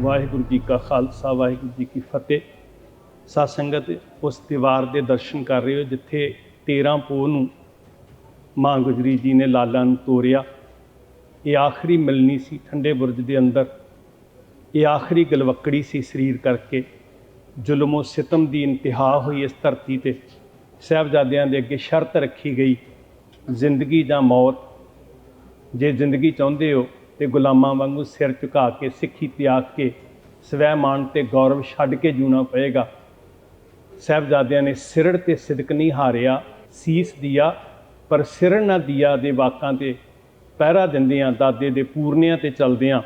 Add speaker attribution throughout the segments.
Speaker 1: ਵਾਹਿਗੁਰੂ ਜੀ ਕਾ ਖਾਲਸਾ, ਵਾਹਿਗੁਰੂ ਜੀ ਕੀ ਫਤਿਹ। ਸਾਧ ਸੰਗਤ ਉਸ ਦੀਵਾਰ ਦੇ ਦਰਸ਼ਨ ਕਰ ਰਹੇ ਹੋ, ਜਿੱਥੇ 13 ਪੋਹ ਨੂੰ ਮਾਂ ਗੁਜਰੀ ਜੀ ਨੇ ਲਾਲਾਂ ਨੂੰ ਤੋਰਿਆ। ਇਹ ਆਖਰੀ ਮਿਲਣੀ ਸੀ ਠੰਡੇ ਬੁਰਜ ਦੇ ਅੰਦਰ। ਇਹ ਆਖਰੀ ਗਲਵੱਕੜੀ ਸੀ ਸਰੀਰ ਕਰਕੇ। ਜ਼ੁਲਮੋ ਸਿਤਮ ਦੀ ਇੰਤਹਾ ਹੋਈ ਇਸ ਧਰਤੀ ਤੇ। ਸਾਹਿਬਜ਼ਾਦਿਆਂ ਦੇ ਅੱਗੇ ਸ਼ਰਤ ਰੱਖੀ ਗਈ, ਜ਼ਿੰਦਗੀ ਜਾਂ ਮੌਤ। ਜੇ ਜ਼ਿੰਦਗੀ ਚਾਹੁੰਦੇ ਹੋ ਤੇ ਗੁਲਾਮਾਂ ਵਾਂਗੂ ਸਿਰ ਝੁਕਾ ਕੇ, ਸਿੱਖੀ ਤਿਆਗ ਕੇ, ਸਵੈ ਮਾਣ ਤੇ ਗੌਰਵ ਛੱਡ ਕੇ ਜੂਣਾ ਪਏਗਾ। ਸਾਹਿਬਜ਼ਾਦਿਆਂ ਨੇ ਸਿਰੜ ਤੇ ਸਿਦਕ ਨਹੀਂ ਹਾਰਿਆ, ਸੀਸ ਦਿਆ, ਪਰ ਸਿਰੜ ਨਾ ਦਿਆ ਦੇ ਵਾਕਾਂ ਤੇ ਪਹਿਰਾ ਦਿੰਦਿਆਂ, ਦਾਦੇ ਦੇ ਪੂਰਨਿਆਂ ਤੇ ਚਲਦਿਆਂ।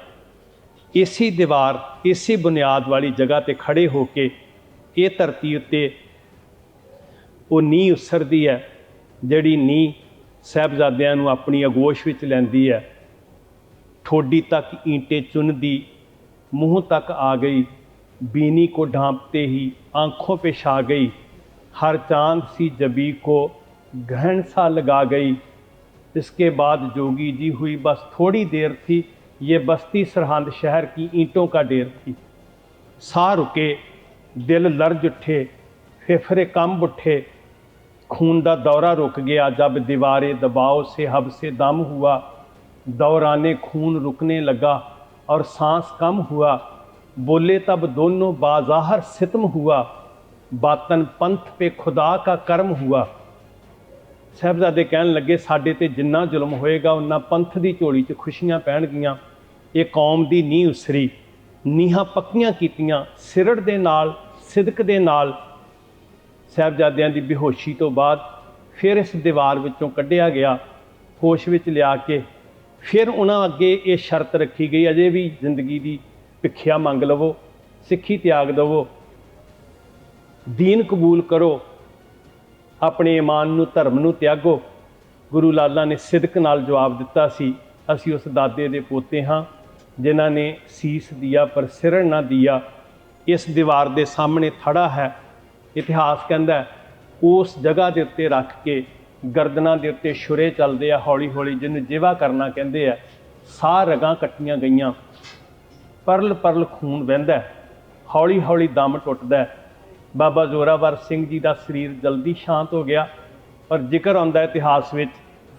Speaker 1: ਇਸੇ ਦੀਵਾਰ, ਇਸੇ ਬੁਨਿਆਦ ਵਾਲੀ ਜਗ੍ਹਾ ਤੇ ਖੜੇ ਹੋ ਕੇ ਇਹ ਧਰਤੀ ਉੱਤੇ ਉਹ ਨੀਂਹ ਉਸਰਦੀ ਹੈ, ਜਿਹੜੀ ਨੀਂਹ ਸਾਹਿਬਜ਼ਾਦਿਆਂ ਨੂੰ ਆਪਣੀ ਅਗੋਸ਼ ਵਿੱਚ ਲੈਂਦੀ ਹੈ। ਠੋਡੀ ਤੱਕ ਈਂਟੇ ਚੁੰਨਦੀ ਮੂੰਹ ਤੱਕ ਆ ਗਈ बीनी को ढांपते ही आंखों पे छा गई हर चांद सी जबी को गहन सा लगा गई इसके बाद जोगी जी हुई बस थोड़ी देर थी ये बस्ती सरहंद शहर की ईंटों का ढेर थी साह रुके दिल लर्ज उठे फेफड़े कम उठे खून का दौरा रुक गया जब दीवारे दबाव से हब से दम हुआ दौराने खून रुकने लगा और सांस कम हुआ बोले तब दोनों बाजाहर सितम हुआ बातन पंथ पे खुदा का ਕਰਮ हुआ ਸਾਹਿਬਜ਼ਾਦੇ ਕਹਿਣ ਲੱਗੇ ਸਾਡੇ ਤੇ ਜਿੰਨਾ ਜ਼ੁਲਮ ਹੋਏਗਾ ਉਹਨਾਂ ਪੰਥ ਦੀ ਝੋਲੀ 'ਚ ਖੁਸ਼ੀਆਂ ਪੈਣਗੀਆਂ ਇਹ ਕੌਮ ਦੀ ਨੀਂਹ ਉਸਰੀ ਨੀਹਾਂ ਪੱਕੀਆਂ ਕੀਤੀਆਂ ਸਿਰੜ ਦੇ ਨਾਲ ਸਿਦਕ ਦੇ ਨਾਲ ਸਾਹਿਬਜ਼ਾਦਿਆਂ ਦੀ ਬੇਹੋਸ਼ੀ ਤੋਂ ਬਾਅਦ ਫਿਰ ਇਸ ਦੀਵਾਰ ਵਿੱਚੋਂ ਕੱਢਿਆ ਗਿਆ ਹੋਸ਼ ਵਿੱਚ ਲਿਆ ਕੇ ਫਿਰ ਉਹਨਾਂ ਅੱਗੇ ਇਹ ਸ਼ਰਤ ਰੱਖੀ ਗਈ, ਅਜੇ ਵੀ ਜ਼ਿੰਦਗੀ ਦੀ ਭਿੱਖਿਆ ਮੰਗ ਲਵੋ, ਸਿੱਖੀ ਤਿਆਗ ਦਵੋ, ਦੀਨ ਕਬੂਲ ਕਰੋ, ਆਪਣੇ ਈਮਾਨ ਨੂੰ, ਧਰਮ ਨੂੰ ਤਿਆਗੋ। ਗੁਰੂ ਲਾਲਾ ਨੇ ਸਿਦਕ ਨਾਲ ਜਵਾਬ ਦਿੱਤਾ ਸੀ, ਅਸੀਂ ਉਸ ਦਾਦੇ ਦੇ ਪੋਤੇ ਹਾਂ, ਜਿਨ੍ਹਾਂ ਨੇ ਸੀਸ ਦਿਆ ਪਰ ਸਿਰਣ ਨਾ ਦਿਆ। ਇਸ ਦੀਵਾਰ ਦੇ ਸਾਹਮਣੇ ਥੜਾ ਹੈ, ਇਤਿਹਾਸ ਕਹਿੰਦਾ ਉਸ ਜਗ੍ਹਾ ਦੇ ਉੱਤੇ ਰੱਖ ਕੇ ਗਰਦਨਾਂ ਦੇ ਉੱਤੇ ਛੁਰੇ ਚੱਲਦੇ ਆ ਹੌਲੀ ਹੌਲੀ ਜਿਹਨੂੰ ਜਿਵਾ ਕਰਨਾ ਕਹਿੰਦੇ ਆ, ਸਾਹ ਰਗਾਂ ਕੱਟੀਆਂ ਗਈਆਂ। ਪਰਲ ਪਰਲ ਖੂਨ ਵਹਿੰਦਾ ਹੌਲੀ ਹੌਲੀ ਦਮ ਟੁੱਟਦਾ ਬਾਬਾ ਜ਼ੋਰਾਵਰ ਸਿੰਘ ਜੀ ਦਾ ਸਰੀਰ ਜਲਦੀ ਸ਼ਾਂਤ ਹੋ ਗਿਆ, ਪਰ ਜ਼ਿਕਰ ਆਉਂਦਾ ਇਤਿਹਾਸ ਵਿੱਚ,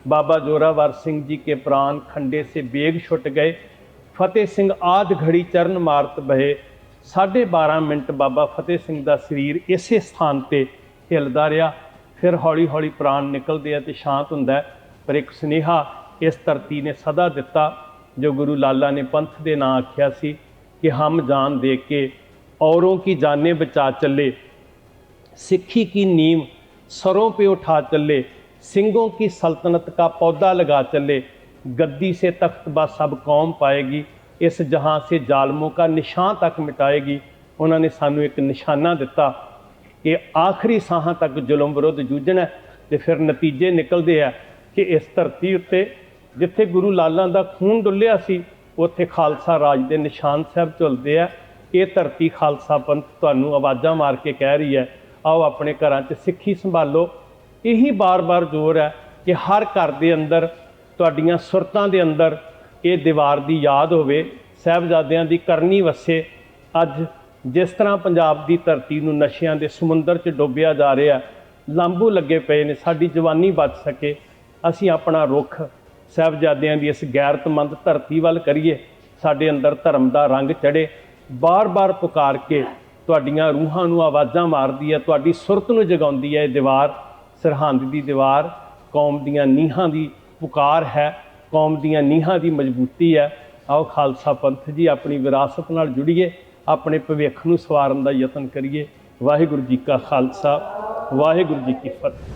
Speaker 1: ਬਾਬਾ ਜ਼ੋਰਾਵਰ ਸਿੰਘ ਜੀ ਕੇ ਪ੍ਰਾਨ ਖੰਡੇ ਸੇ ਬੇਗ ਛੁੱਟ ਗਏ, ਫਤਿਹ ਸਿੰਘ ਆਦ ਘੜੀ ਚਰਨ ਮਾਰਤ ਬਹੇ। 12.5 ਮਿੰਟ ਬਾਬਾ ਫਤਿਹ ਸਿੰਘ ਦਾ ਸਰੀਰ ਇਸੇ ਸਥਾਨ ਤੇ ਹਿਲਦਾ ਰਿਹਾ। ਫਿਰ ਹੌਲੀ ਹੌਲੀ ਪ੍ਰਾਣ ਨਿਕਲਦੇ ਆ ਤੇ ਸ਼ਾਂਤ ਹੁੰਦਾ ਹੈ। ਪਰ ਇੱਕ ਸੁਨੇਹਾ ਇਸ ਧਰਤੀ ਨੇ ਸਦਾ ਦਿੱਤਾ ਜੋ ਗੁਰੂ ਲਾਲਾ ਨੇ ਪੰਥ ਦੇ ਨਾਂ ਆਖਿਆ ਸੀ ਕਿ ਹਮ ਜਾਨ ਦੇ ਕੇ औरों की जाने बचा चले सिक्खी की नींव सरों पे उठा चले सिंगों की सल्तनत का पौधा लगा चले गद्दी से तख्त बा सब कौम पाएगी इस जहां से जालमों का निशान तक मिटाएगी ਉਹਨਾਂ ਨੇ ਸਾਨੂੰ ਇੱਕ ਨਿਸ਼ਾਨਾ ਦਿੱਤਾ ਕਿ ਆਖਰੀ ਸਾਹਾਂ ਤੱਕ ਜ਼ੁਲਮ ਵਿਰੁੱਧ ਜੂਝਣਾ ਹੈ ਤੇ ਫਿਰ ਨਤੀਜੇ ਨਿਕਲਦੇ ਆ ਕਿ ਇਸ ਧਰਤੀ ਉੱਤੇ ਜਿੱਥੇ ਗੁਰੂ ਲਾਲਾਂ ਦਾ ਖੂਨ ਡੁੱਲਿਆ ਸੀ, ਉੱਥੇ ਖਾਲਸਾ ਰਾਜ ਦੇ ਨਿਸ਼ਾਨ ਸਾਹਿਬ ਝੁਲਦੇ ਆ। ਇਹ ਧਰਤੀ ਖਾਲਸਾ ਪੰਥ ਤੁਹਾਨੂੰ ਆਵਾਜ਼ਾਂ ਮਾਰ ਕੇ ਕਹਿ ਰਹੀ ਹੈ। ਆਓ ਆਪਣੇ ਘਰਾਂ 'ਚ ਸਿੱਖੀ ਸੰਭਾਲੋ। ਇਹੀ ਬਾਰ-ਬਾਰ ਜ਼ੋਰ ਹੈ ਕਿ ਹਰ ਘਰ ਦੇ ਅੰਦਰ, ਤੁਹਾਡੀਆਂ ਸੁਰਤਾਂ ਦੇ ਅੰਦਰ ਇਹ ਦੀਵਾਰ ਦੀ ਯਾਦ ਹੋਵੇ, ਸਾਹਿਬਜ਼ਾਦਿਆਂ ਦੀ ਕਰਨੀ ਵਸੇ। ਅੱਜ ਜਿਸ ਤਰ੍ਹਾਂ ਪੰਜਾਬ ਦੀ ਧਰਤੀ ਨੂੰ ਨਸ਼ਿਆਂ ਦੇ ਸਮੁੰਦਰ 'ਚ ਡੋਬਿਆ ਜਾ ਰਿਹਾ ਲਾਂਬੂ ਲੱਗੇ ਪਏ ਨੇ, ਸਾਡੀ ਜਵਾਨੀ ਬਚ ਸਕੇ, ਅਸੀਂ ਆਪਣਾ ਰੁਖ ਸਾਹਿਬਜ਼ਾਦਿਆਂ ਦੀ ਇਸ ਗੈਰਤਮੰਦ ਧਰਤੀ ਵੱਲ ਕਰੀਏ, ਸਾਡੇ ਅੰਦਰ ਧਰਮ ਦਾ ਰੰਗ ਚੜੇ ਬਾਰ-ਬਾਰ ਪੁਕਾਰ ਕੇ ਤੁਹਾਡੀਆਂ ਰੂਹਾਂ ਨੂੰ ਆਵਾਜ਼ਾਂ ਮਾਰਦੀ ਹੈ, ਤੁਹਾਡੀ ਸੁਰਤ ਨੂੰ ਜਗਾਉਂਦੀ ਹੈ, ਇਹ ਦੀਵਾਰ, ਸਰਹੰਦ ਦੀ ਦੀਵਾਰ, ਕੌਮ ਦੀਆਂ ਨੀਹਾਂ ਦੀ ਪੁਕਾਰ ਹੈ, ਕੌਮ ਦੀਆਂ ਨੀਹਾਂ ਦੀ ਮਜ਼ਬੂਤੀ ਹੈ। ਆਓ ਖਾਲਸਾ ਪੰਥ ਜੀ, ਆਪਣੀ ਵਿਰਾਸਤ ਨਾਲ ਜੁੜੀਏ। ਆਪਣੇ ਭਵਿੱਖ ਨੂੰ ਸਵਾਰਨ ਦਾ ਯਤਨ ਕਰੀਏ। ਵਾਹਿਗੁਰੂ ਜੀ ਕਾ ਖਾਲਸਾ, ਵਾਹਿਗੁਰੂ ਜੀ ਕੀ ਫਤਿਹ।